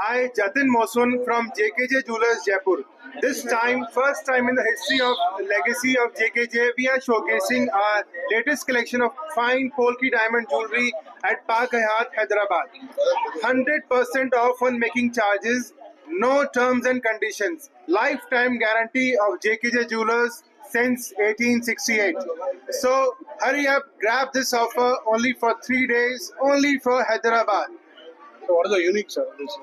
I, Jatin Mosun from JKJ Jewelers Jaipur. This time, first time in the history of legacy of JKJ, we are showcasing our latest collection of fine Polki diamond jewelry at Park Hayat, Hyderabad. 100% off on making charges, no terms and conditions. Lifetime guarantee of JKJ Jewelers since 1868. So hurry up, grab this offer only for three days, only for Hyderabad. So what is the unique, sir? This,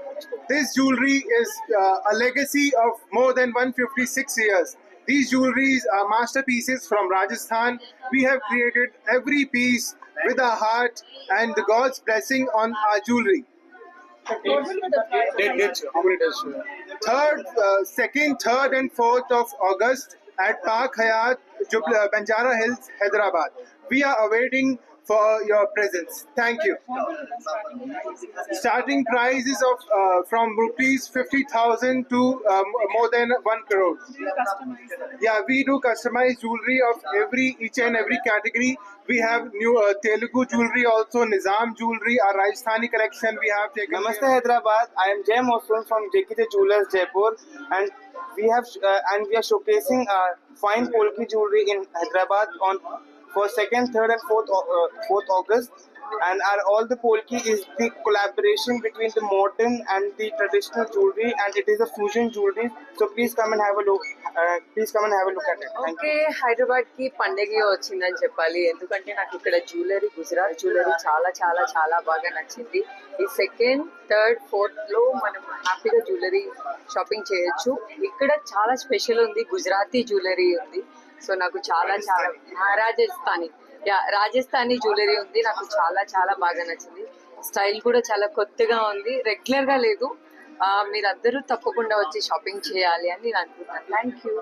This jewelry is uh, a legacy of more than 156 years. These jewelries are masterpieces from Rajasthan. We have created every piece with our heart and the God's blessing on our jewelry. date, dates, sir. how many days? Third, uh, second, third, and fourth of August at Park Hayat, Banjara Hills, Hyderabad. We are awaiting for your presence. Thank you. Starting prices of uh, from rupees fifty thousand to um, more than one crore. Yeah, we do customized jewelry of every each and every category. We have new uh, Telugu jewelry, also Nizam jewelry, our Rajasthani collection. We have taken. Namaste Hyderabad. I am Jay Mosun from JKT Jewelers Jaipur, and we have uh, and we are showcasing uh, fine polki jewelry in Hyderabad on for second, third, and fourth uh, fourth August. And our all the polki is the collaboration between the modern and the traditional jewelry, and it is a fusion jewelry. So please come and have a look. Uh, please come and have a look at it. Thank you. Okay హైదరాబాద్కి పండగ వచ్చిందని చెప్పాలి ఎందుకంటే నాకు ఇక్కడ jewellery Gujarat jewellery చాలా చాలా చాలా బాగా నచ్చింది ఈ సెకండ్ థర్డ్ ఫోర్త్లో మనం హ్యాపీగా జ్యువెలరీ షాపింగ్ చేయొచ్చు ఇక్కడ చాలా స్పెషల్ ఉంది గుజరాతీ జ్యువెలరీ ఉంది సో నాకు చాలా చాలా రాజస్థానీ. యా రాజస్థానీ జ్యువెలరీ ఉంది. నాకు చాలా చాలా బాగా నచ్చింది. స్టైల్ కూడా చాలా కొత్తగా ఉంది. రెగ్యులర్గా లేదు. మీరందరూ తప్పకుండా వచ్చి షాపింగ్ చేయాలి అని నేను అనుకుంటున్నాను. థ్యాంక్ యూ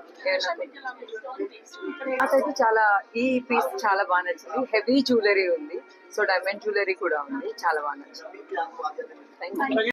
నాకైతే చాలా ఈ పీస్ చాలా బాగా నచ్చింది. హెవీ జ్యువెలరీ ఉంది. సో డైమండ్ జ్యువెలరీ కూడా ఉంది. చాలా బాగా నచ్చింది. Thank you